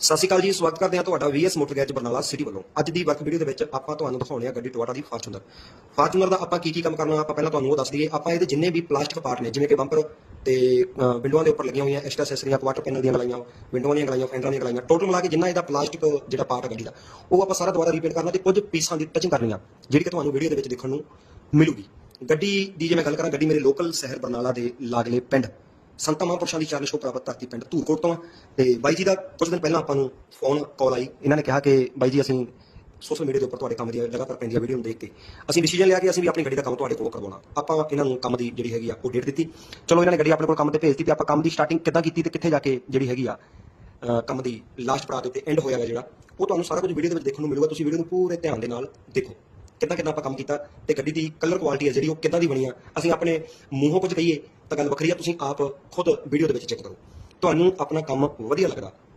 ਸਤਿ ਸ਼੍ਰੀ ਅਕਾਲ ਜੀ ਸਵਾਗਤ ਕਰਦੇ ਹਾਂ ਤੁਹਾਡਾ VS motor garage Barnala city ਵੱਲੋਂ। ਅੱਜ ਦੀ ਵਰਕ ਵੀਡੀਓ ਦੇ ਵਿੱਚ ਆਪਾਂ ਤੁਹਾਨੂੰ ਦਿਖਾਉਣੇ ਆ ਗੱਡੀ ਟੋਇਟਾ ਦੀ ਫਾਰਚੂਨਰ ਫਾਰਚੂਨਰ ਦਾ ਆਪਾਂ ਕੀ ਕੀ ਕੰਮ ਕਰਨਾ ਆਪਾਂ ਪਹਿਲਾਂ ਤੁਹਾਨੂੰ ਉਹ ਦੱਸ ਦਈਏ। ਆਪਾਂ ਇਹਦੇ ਜਿੰਨੇ ਵੀ ਪਲਾਸਟਿਕ ਪਾਰਟ ਨੇ ਜਿਵੇਂ ਕਿ ਬੰਪਰ ਤੇ ਅਹ, ਵਿੰਡੋਆਂ ਦੇ ਉੱਪਰ ਲੱਗੀਆਂ ਹੋਈਆਂ ਐਕਸਟਰਾ ਐਕਸੈਸਰੀਆਂ ਕੁਆਟਰ ਪੈਨਲ ਦੀਆਂ ਗਲਾਈਆਂ ਵਿੰਡੋਆਂ ਦੀਆਂ ਗਲਾਈਆਂ ਫੈਂਡਰਾਂ ਦੀਆਂ ਗਲਾਈਆਂ। ਟੋਟਲ ਮਿਲਾ ਕੇ ਜਿੰਨਾ ਇਹਦਾ ਪਲਾਸਟਿਕ ਜਿਹੜਾ ਪਾਰਟ ਹੈ ਗੱਡੀ ਦਾ ਉਹ ਆਪਾਂ ਸਾਰਾ ਦੁਬਾਰਾ ਰੀਪੇਂਟ ਕਰਨਾ ਤੇ ਕੁਝ ਪੀਸਾਂ ਦੀ ਟਚਿੰਗ ਕਰਨੀ ਆ ਜਿਹੜੀ ਕਿ ਤੁਹਾਨੂੰ ਵੀਡੀਓ ਦੇ ਵਿੱਚ ਦੇਖਣ ਨੂੰ ਮਿਲੂਗੀ। ਗੱਡੀ ਦੀ ਜੇ ਮੈਂ ਗੱਲ ਕਰਾਂ ਗੱਡੀ ਮੇਰੇ ਲੋਕਲ ਸ਼ਹਿਰ ਬਰਨਾਲਾ ਦੇ ਲਾਗਲੇ ਪਿੰਡ। ਸੰਤਾ ਮਹਾਂਪੁਰਸ਼ਾਂ ਦੀ ਚਰਨ ਸ਼ੋ ਪ੍ਰਾਪਤ ਧਰਤੀ ਪਿੰਡ ਧੂਰਕੋਟ ਤੋਂ ਆ। ਤੇ ਬਾਈ ਜੀ ਦਾ ਕੁਝ ਦਿਨ ਪਹਿਲਾਂ ਆਪਾਂ ਨੂੰ ਫੋਨ ਕਾਲ ਆਈ। ਇਹਨਾਂ ਨੇ ਕਿਹਾ ਕਿ ਬਾਈ ਜੀ, ਅਸੀਂ ਸੋਸ਼ਲ ਮੀਡੀਆ ਦੇ ਉੱਪਰ ਤੁਹਾਡੇ ਕੰਮ ਦੀ ਲਗਾਤਾਰ ਪੈਂਦੀਆਂ ਵੀਡੀਓ ਨੂੰ ਦੇਖ ਕੇ ਅਸੀਂ ਡਿਸੀਜਨ ਲਿਆ ਕਿ ਅਸੀਂ ਵੀ ਆਪਣੀ ਗੱਡੀ ਦਾ ਕੰਮ ਤੁਹਾਡੇ ਕੋਲ ਕਰਵਾਉਣਾ। ਆਪਾਂ ਇਹਨਾਂ ਨੂੰ ਕੰਮ ਦੀ ਜਿਹੜੀ ਹੈਗੀ ਆ, ਉਹ ਡੇਟ ਦਿੱਤੀ। ਚਲੋ, ਇਹਨਾਂ ਨੇ ਗੱਡੀ ਆਪਣੇ ਕੋਲ ਕੰਮ ਤੇ ਭੇਜਤੀ ਤੇ ਆਪਾਂ ਕੰਮ ਦੀ ਸਟਾਰਟਿੰਗ ਕਿੱਦਾਂ ਕੀਤੀ ਤੇ ਕਿੱਥੇ ਜਾ ਕੇ ਜਿਹੜੀ ਹੈਗੀ ਆ ਕੰਮ ਦੀ ਲਾਸਟ ਪੜਾਅ ਦੇ ਉੱਤੇ ਐਂਡ ਹੋਇਆ ਜਿਹੜਾ, ਉਹ ਤੁਹਾਨੂੰ ਸਾਰਾ ਕੁਝ ਵੀਡੀਓ ਦੇ ਵਿੱਚ ਦੇਖਣ ਨੂੰ ਮਿਲੂਗਾ। ਤੁਸੀਂ ਵੀਡੀਓ ਨੂੰ ਪੂਰੇ ਧਿਆਨ ਦੇ ਨਾਲ ਦੇਖੋ। ਕਿੱਦਾਂ ਕਿੱਦਾਂ ਆਪਾਂ ਕੰਮ ਕੀਤਾ ਤੇ ਗੱਡੀ ਦੀ ਕਲਰ ਕੁਆਲਿਟੀ ਹੈ ਜਿਹੜੀ, ਉਹ ਕਿੱਦਾਂ ਦੀ ਬਣੀ ਆ। ਅਸੀਂ ਆਪਣੇ ਮੂੰਹੋਂ ਕੁਝ ਕਹੀਏ ਤਾਂ ਗੱਲ ਵੱਖਰੀ ਆ, ਤੁਸੀਂ ਆਪ ਖੁਦ ਵੀਡੀਓ ਦੇ ਵਿੱਚ ਚੈੱਕ ਕਰੋ। ਤੁਹਾਨੂੰ ਆਪਣਾ ਕੰਮ ਵਧੀਆ ਲੱਗਦਾ।